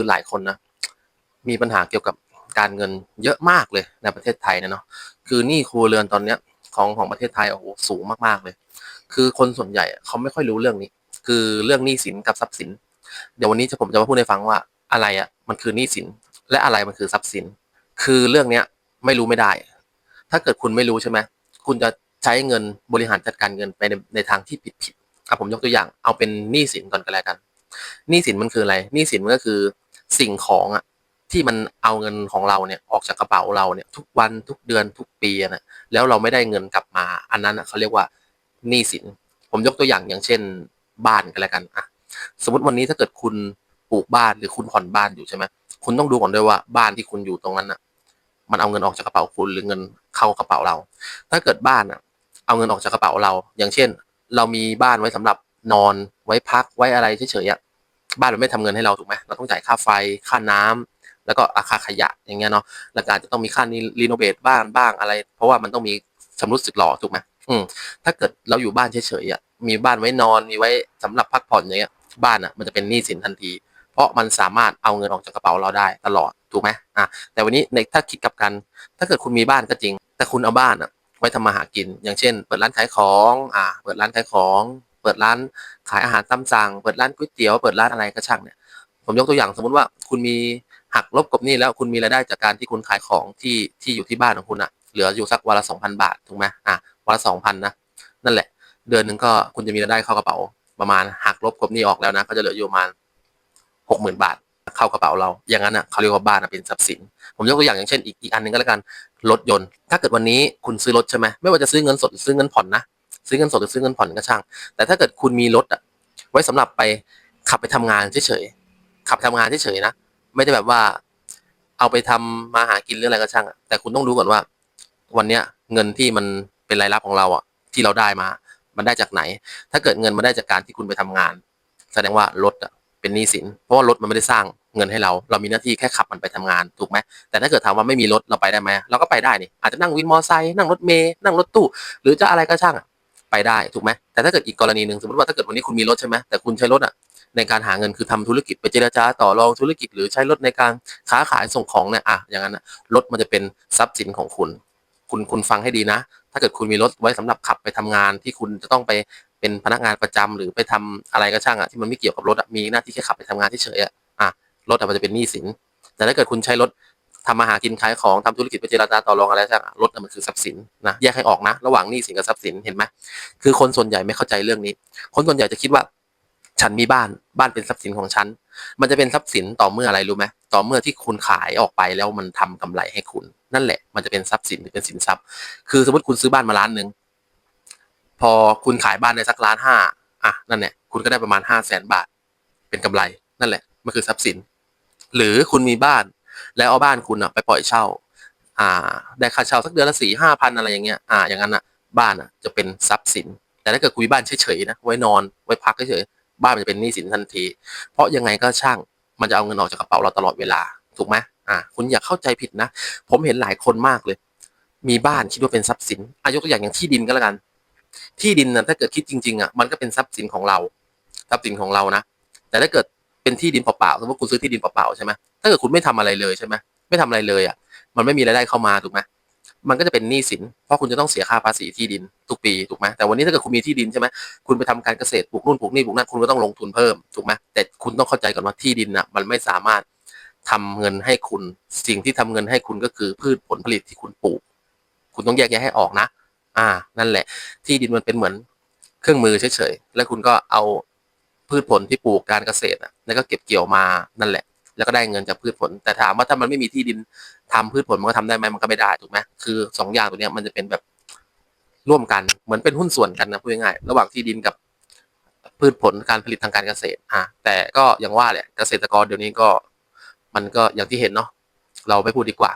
คือหลายคนนะมีปัญหาเกี่ยวกับการเงินเยอะมากเลยในประเทศไทยนะเนาะคือหนี้ครัวเรือนตอนเนี้ยของของประเทศไทยโอ้โหสูงมากๆเลย คือคนส่วนใหญ่เขาไม่ค่อยรู้เรื่องนี้ คือเรื่องหนี้สินกับทรัพย์สิน เดี๋ยววันนี้จะผมจะมาพูดให้ฟังว่าอะไรอะมันคือหนี้สินและอะไรมันคือทรัพย์สิน คือเรื่องเนี้ยไม่รู้ไม่ได้ ถ้าเกิดคุณไม่รู้ใช่ไหมคุณจะใช้เงินบริหารจัดการเงินไปในในทางที่ผิดผิดอะผมยกตัวอย่างเอาเป็นหนี้สินก่อนก็แล้วกันหนี้สินมันคืออะไรหนี้สินมันก็คือ สิ่งของอะที่มันเอาเงินของเราเนี่ยออกจากกระเป๋าเราเนี่ยทุกวันทุกเดือนทุกปีอะนะแล้วเราไม่ได้เงินกลับมา อันนั้นอะเขาเรียกว่าหนี้สิน ผมยกตัวอย่างอย่างเช่น บ้านก็แล้วกันอะสมมติวันนี้ถ้าเกิดคุณปลูกบ้านหรือคุณผ่อนบ้านอยู่ใช่ไหมคุณต้องดูก่อนด้วยว่าบ้านที่คุณอยู่ตรงนั้นอะ มันเอาเงินออกจากกระเป๋าคุณหรือเงินเข้ากระเป๋าเรา ถ้าเกิดบ้านอะ เอาเงินออกจากกระเป๋าเรา อย่างเช่น เรามีบ้านไว้สำหรับนอนไว้พักไว้อะไรเฉยๆอะ บ้านมันไม่ทำเงินให้เราถูกไหมเราต้องจ่ายค่าไฟค่าน้ำแล้วก็ราคาขยะอย่างเงี้ยเนาะแล้วก็อาจจะต้องมีค่านี้รีโนเวทบ้านบ้างอะไร เพราะว่ามันต้องมีชำรุดสึกหล่อถูกไหมอืมถ้าเกิดเราอยู่บ้านเฉยๆอะมีบ้านไว้นอนมีไว้สำหรับพักผ่อนอย่างเงี้ยบ้านอะมันจะเป็นหนี้สินทันที เพราะมันสามารถเอาเงินออกจากกระเป๋าเราได้ตลอดถูกไหมอะแต่วันนี้ในถ้าคิดกับกัน ถ้าเกิดคุณมีบ้านก็จริง แต่คุณเอาบ้านอะไว้ทำมาหากิน อย่างเช่น เปิดร้านขายของอ่าเปิดร้านขายของ เปิดร้านขายอาหารตามสั่ง เปิดร้านก๋วยเตี๋ยว เปิดร้านอะไรก็ช่างเนี่ย ผมยกตัวอย่างสมมติว่าคุณมีหักลบกบหนี้แล้วคุณมีรายได้จากการที่คุณขายของที่ที่อยู่ที่บ้านของคุณอะเหลืออยู่สักวันละสองพันบาทถูกไหมอะวันละสองพันนะนั่นแหละ เดือนหนึ่งก็คุณจะมีรายได้เข้ากระเป๋าประมาณหักลบกบหนี้ออกแล้วนะก็จะเหลืออยู่ประมาณหกหมื่นบาทเข้ากระเป๋าเรา อย่างนั้นอะเขาเรียกว่าบ้านอะเป็นทรัพย์สิน ผมยกตัวอย่างอย่างเช่นอีกอีกอันหนึ่งก็แล้วกัน รถยนต์ ถ้าเกิดวันนี้คุณซื้อรถใช่ไหมไม่ว่าจะซื้อเงินสดซื้อเงินผ่อนนะ ซื้อเงินสดหรือซื้อเงินผ่อนก็ช่าง แต่ถ้าเกิดคุณมีรถอะไว้สำหรับไปขับไปทำงานเฉยๆขับไปทำงานเฉยๆนะไม่ได้แบบว่า เอาไปทำมาหากินหรืออะไรก็ช่างอะแต่คุณต้องรู้ก่อนว่า วันเนี้ยเงินที่มันเป็นรายรับของเราอะที่เราได้มา มันได้จากไหน ถ้าเกิดเงินมาได้จากการที่คุณไปทำงาน แสดงว่ารถอะเป็นหนี้สิน เพราะว่ารถมันไม่ได้สร้างเงินให้เรา เรามีหน้าที่แค่ขับมันไปทำงานถูกไหม แต่ถ้าเกิดถามว่าไม่มีรถเราไปได้ไหมเราก็ไปได้นี่ อาจจะนั่งวินมอไซค์นั่งรถเมล์นั่งรถตู้ หรือจะอะไรก็ช่างอะ ไปได้ถูกไหมแต่ถ้าเกิดอีกกรณีหนึ่งสมมติว่าถ้าเกิดวันนี้คุณมีรถใช่ไหมแต่คุณใช้รถอะในการหาเงินคือทำธุรกิจไปเจรจาต่อรองธุรกิจหรือใช้รถในการค้าขายส่งของเนี่ยอะอย่างนั้นอะรถมันจะเป็นทรัพย์สินของคุณ คุณคุณฟังให้ดีนะ ถ้าเกิดคุณมีรถไว้สำหรับขับไปทำงานที่คุณจะต้องไปเป็นพนักงานประจำหรือไปทำอะไรก็ช่างอะที่มันไม่เกี่ยวกับรถอะมีหน้าที่แค่ขับไปทำงานเฉยอะอะรถอะมันจะเป็นหนี้สิน แต่ถ้าเกิดคุณใช้รถ ทำมาหากินขายของทำธุรกิจไปเจรจาต่อรองอะไรช่างอะรถมันคือทรัพย์สินนะแยกให้ออกนะ ระหว่างหนี้สินกับทรัพย์สินเห็นไหมคือคนส่วนใหญ่ไม่เข้าใจเรื่องนี้ คนส่วนใหญ่จะคิดว่า ฉันมีบ้านบ้านเป็นทรัพย์สินของฉัน มันจะเป็นทรัพย์สินต่อเมื่ออะไรรู้ไหมต่อเมื่อที่คุณขายออกไปแล้วมันทำกำไรให้คุณ นั่นแหละ มันจะเป็นทรัพย์สินหรือเป็นสินทรัพย์ คือสมมติคุณซื้อบ้านมาล้านหนึ่งพอคุณขายบ้านในสักล้านห้าอะนั่นแหละคุณก็ได้ประมาณห้าแสนบาท เป็นกำไรนั่นแหละมันคือทรัพย์สิน หรือคุณมีบ้าน แล้วเอาบ้านคุณอะไปปล่อยเช่า อ่า ได้ค่าเช่าสักเดือนละสี่ห้าพันอะไรอย่างเงี้ย อ่า อย่างนั้นอะ บ้านอะจะเป็นทรัพย์สิน แต่ถ้าเกิดคุยบ้านเฉยๆนะ ไว้นอน ไว้พักเฉยๆ บ้านมันจะเป็นหนี้สินทันที เพราะยังไงก็ช่าง มันจะเอาเงินออกจากกระเป๋าเราตลอดเวลา ถูกไหมอ่า คุณอย่าเข้าใจผิดนะ ผมเห็นหลายคนมากเลย มีบ้านคิดว่าเป็นทรัพย์สินอายกตัวอย่างอย่างที่ดินก็แล้วกัน ที่ดินนะถ้าเกิดคิดจริงๆอะ มันก็เป็นทรัพย์สินของเรา ทรัพย์สินของเรานะ แต่ถ้าเกิด เป็นที่ดินเปล่าๆสมมติคุณซื้อที่ดินเปล่าๆใช่ไหมถ้าเกิดคุณไม่ทำอะไรเลยใช่ไหมไม่ทำอะไรเลยอะ มันไม่มีรายได้เข้ามาถูกไหมมันก็จะเป็นหนี้สิน เพราะคุณจะต้องเสียค่าภาษีที่ดินทุกปีถูกไหมแต่วันนี้ถ้าเกิดคุณมีที่ดินใช่ไหมคุณไปทำการเกษตรปลูกนู่นปลูกนี่ปลูกนั่นคุณก็ต้องลงทุนเพิ่มถูกไหมแต่คุณต้องเข้าใจก่อนว่าที่ดินอะมันไม่สามารถทำเงินให้คุณ สิ่งที่ทำเงินให้คุณก็คือพืชผลผลิตที่คุณปลูก คุณต้องแยกแยะให้ออกนะ อ่า นั่นแหละ ที่ดินมันเป็นเหมือนเครื่องมือเฉยๆ แล้วคุณก็เอา พืชผลที่ปลูกการเกษตรอะแล้วก็เก็บเกี่ยวมานั่นแหละ แล้วก็ได้เงินจากพืชผล แต่ถามว่าถ้ามันไม่มีที่ดินทำพืชผลมันก็ทำได้ไหมมันก็ไม่ได้ถูกไหมคือสองอย่างตัวเนี้ยมันจะเป็นแบบร่วมกันเหมือนเป็นหุ้นส่วนกันนะพูดง่ายๆระหว่างที่ดินกับพืชผลการผลิตทางการเกษตรอะแต่ก็อย่างว่าแหละเกษตรกรเดี๋ยวนี้ก็ มันก็อย่างที่เห็นเนาะเราไม่พูดดีกว่า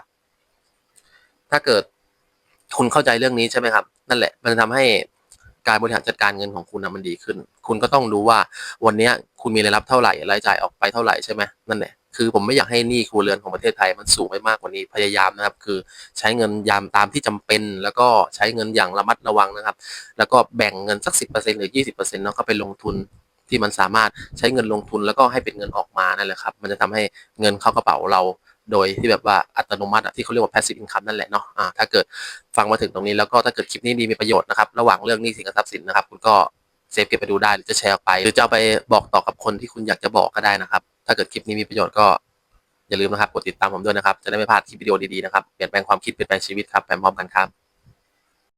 ถ้าเกิดคุณเข้าใจเรื่องนี้ใช่ไหมครับ นั่นแหละ มันจะทำให้ การบริหารจัดการเงินของคุณนะมันดีขึ้น คุณก็ต้องรู้ว่าวันนี้คุณมีรายรับเท่าไหร่รายจ่ายออกไปเท่าไหร่ใช่ไหมนั่นแหละคือผมไม่อยากให้หนี้ครัวเรือนของประเทศไทยมันสูงไปมากกว่านี้พยายามนะครับ คือใช้เงินยามตามที่จำเป็น แล้วก็ใช้เงินอย่างระมัดระวังนะครับ แล้วก็แบ่งเงินสักสิบเปอร์เซ็นหรือยี่สิบเปอร์เซ็นต์เนาะก็ไปลงทุนที่มันสามารถใช้เงินลงทุนแล้วก็ให้เป็นเงินออกมานั่นแหละครับ มันจะทำให้เงินเข้ากระเป๋าเรา โดยที่แบบว่าอัตโนมัติที่เขาเรียกว่า passive income นั่นแหละเนาะถ้าเกิดฟังมาถึงตรงนี้แล้วก็ถ้าเกิดคลิปนี้ดีมีประโยชน์นะครับ ระหว่างเรื่องนี้สินกับทรัพย์สินนะครับคุณก็เซฟเก็บไปดูได้หรือจะแชร์ออกไป หรือจะเอาไปบอกต่อกับคนที่คุณอยากจะบอกก็ได้นะครับ ถ้าเกิดคลิปนี้มีประโยชน์ก็อย่าลืมนะครับกดติดตามผมด้วยนะครับ จะได้ไม่พลาดคลิปวิดีโอดีๆนะครับเปลี่ยนแปลงความคิดเปลี่ยนแปลงชีวิตครับไปพร้อมกันครับ